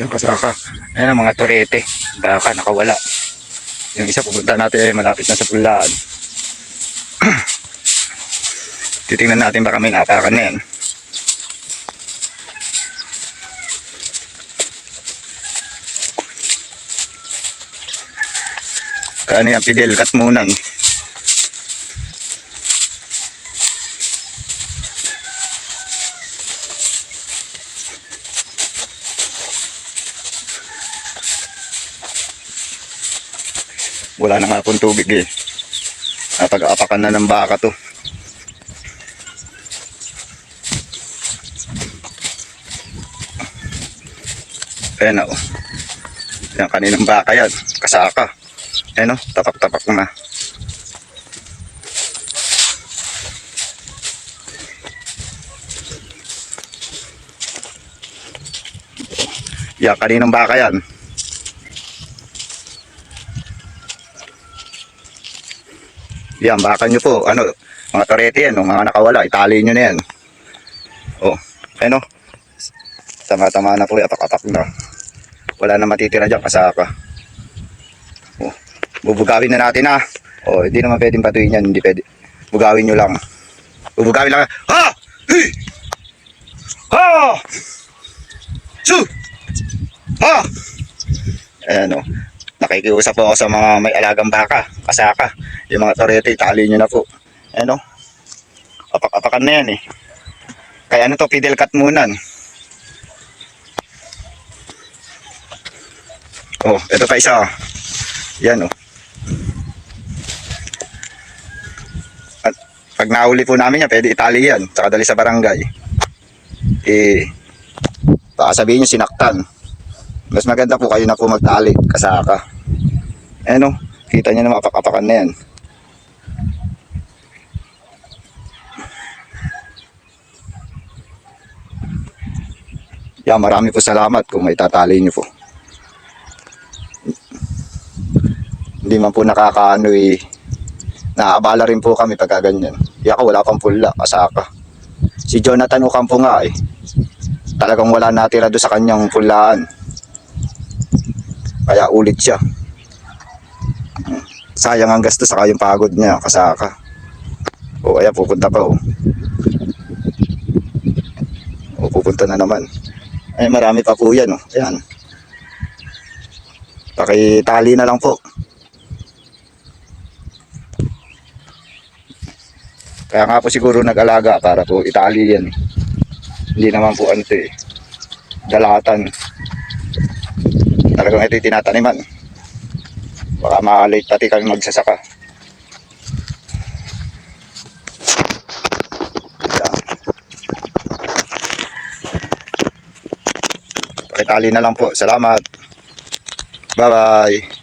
Yung kasaka. Ayan ang mga torete. Baka nakawala. Yung isa pupunta natin ay malapit na sa pulaan. Titingnan natin baka may napakan na yan. Kano yan, Fidel? Katmunan. Wala na nga pong tubig eh. Napag-apakan na ng baka to. Ayan na oh. Yan kaninang baka yan. Kasaka. Ayan oh, tapak-tapak na. Yan, kaninang baka yan. Yan, baka nyo po. Ano, mga torete yan, oh, mga nakawala, itali nyo na yan. Oh, ano? Tama-tama na po, apak-apak na. Wala na matitira dyan, kasaka. Oh, bubugawin na natin ha. Oh, hindi naman pwedeng patuin yan, hindi pwede. Bugawin nyo lang. Bubugawin lang. Ha! Hey! Ha! Su! Ha! Ayan oh. Nakikiusap po ako sa mga may alagang baka, kasaka. Yung mga torete, itali nyo na po. Ayan o. Apak-apakan na yan eh. Kaya ano to, Fidel Katmunan. Oh, ito pa isa. Yan oh. At pag nahuli po namin yan, pwede itali yan. Tsaka dali sa barangay. Eh, baka sabihin nyo sinaktan. Mas maganda po kayo na po magtali, kasaka. Ayan o, kita nyo na mapapakan na yan. Yan, marami po salamat kung may tatali nyo po. Hindi man po nakakaano eh. Naaabala rin po kami pagka ganyan. Di ako wala pang pula, kasaka. Si Jonathan Ocampo nga eh. Talagang wala natira doon sa kanyang pulaan. Kaya ulit siya. Sayang ang gasto sa yung pagod niya, kasaka. O, ayan, pupunta pa, o. O, pupunta na naman. Ay, marami pa po yan, o. Ayan. Pakitali na lang po. Kaya nga po siguro nag-alaga para po itali yan. eh. Hindi naman po ano to eh. Dalatan. Talagang ito yung tinataniman. Baka ma-late pati kami magsasaka. Pakitali na lang po. Salamat. Bye-bye.